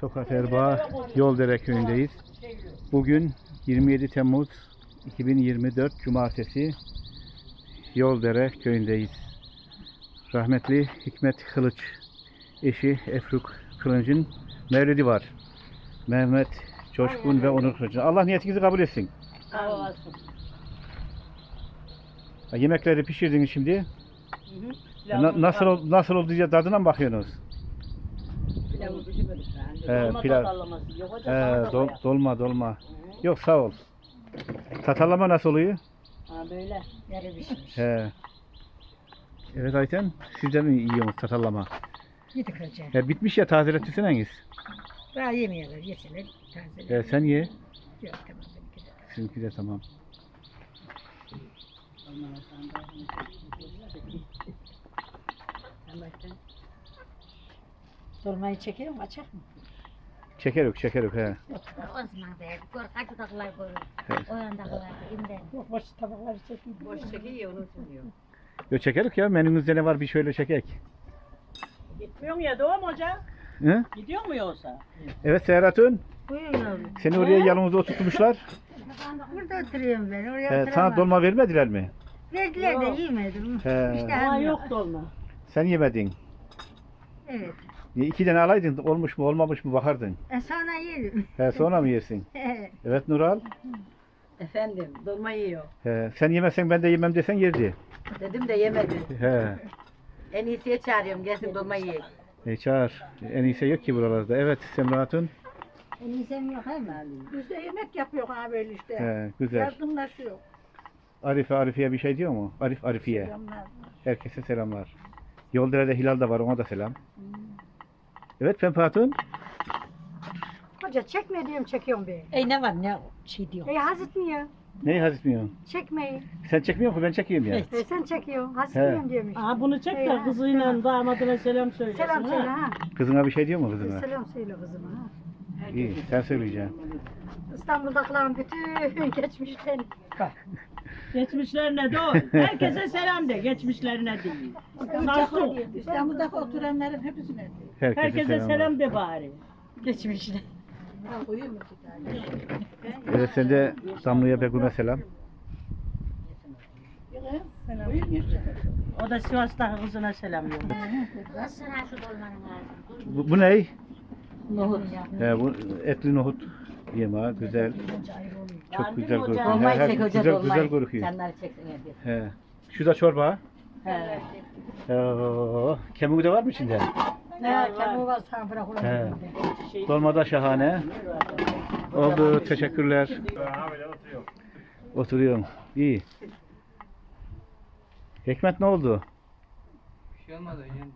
Tokat Erbaa Yoldere köyündeyiz. Bugün 27 Temmuz 2024 Cumartesi Yoldere köyündeyiz. Rahmetli Hikmet Kılıç eşi Efruk Kılıç'ın mevlidi var. Mehmet Coşkun ve Onur Kılıç'ın. Allah niyetinizi kabul etsin. Sağ olasın. Yemekleri pişirdiniz şimdi. Hı hı. Na- nasıl ol- nasıl oldu diye tadına mı bakıyorsunuz? Pilavı daha. Dolma pilav. tatlaması. Yok hocam. dol- dolma dolma. Yok sağ ol. Tatarlama nasıl oluyor? Ha böyle. Yarı pişmiş. He. Evet Ayten, siz de mi yiyorsunuz tatarlama? Yedik hocam. He, bitmiş ya tazelettirseniz. Daha yemeyeler, yeseler tazeler. He, sen ye. Yok tamam benimki de. Sizinki de tamam. Dolmayı çekiyor mu? Açak mı? Şeker yok he. Osman Bey, gör kaç taklar koyuyor. Evet. O yandakiler imden. Yok boş tabakları çekeyim. Boş çekiyor onu sunuyor. Yok şeker yok ya. Menünüzde ne var bir şöyle çekek. Gitmiyor mu ya doğum hoca? He? Gidiyor mu yoksa? Evet Serhat'ın. Buyur yavrum. Seni oraya yanımıza oturtmuşlar. Burada oturuyorum ben. Oraya He, oturamam. sana dolma vermediler mi? Verdiler de Yok. yemedim. He. İşte Ama hem yok dolma. Sen yemedin. Evet. Ya iki tane alaydın olmuş mu olmamış mı bakardın. E sonra yerim. He, sonra mı yersin? Evet Nural. Efendim dolma yiyor. He, sen yemezsen ben de yemem desen yerdi. Dedim de yemedi. He. En iyisiye çağırıyorum gelsin dolma yiyek. E, çağır. En iyisi yok ki buralarda. Evet Semra Hatun. En iyisem yok he mi? Biz de yemek yapıyor ha böyle işte. He, güzel. Yardımlaşıyor. Arife Arifiye bir şey diyor mu? Arif Arifiye. Selamlar. Herkese selamlar. Yoldere'de Hilal da var ona da selam. Evet Pembe Hatun. Hoca çekme diyorum çekiyorum be. Ey ne var ne şey diyor. E mı ya? Neyi hazretmiyorsun? Çekmeyi. Sen çekmiyor musun? Ben çekeyim ya. E sen çekiyorsun. Mıyım diyormuş. Aa bunu çek Eyvah. de kızıyla damadına selam söylesin. Selam ha. söyle ha. Kızına bir şey diyor mu kızına? Selam söyle kızıma ha. İyi sen söyleyeceksin. İstanbul'dakilerin bütün geçmişten Geçmişlerine de o. Herkese selam de geçmişlerine değil. Nasıl? İstanbul'daki oturanların hepsine. Herkese, Herkese selamlar. selam de bari. Geçmişine. Evet sen de Damla'ya Begüm'e selam. O da Sivas'taki kızına selam yolluyor. Bu, bu ne? Nohut. He, bu etli nohut yemeği güzel. Çok güzel görünüyor. He, Dolmayı he, çek hoca güzel, dolmayı. güzel görünüyor. Senler çeksin. He. Şu da çorba. He. Oo, kemiği de var mı içinde? Ne kabuğu var sana bırak ulan. He. Dolma da şahane. Oldu. Teşekkürler. Oturuyorum. İyi. Hikmet ne oldu? Bir şey olmadı. Yani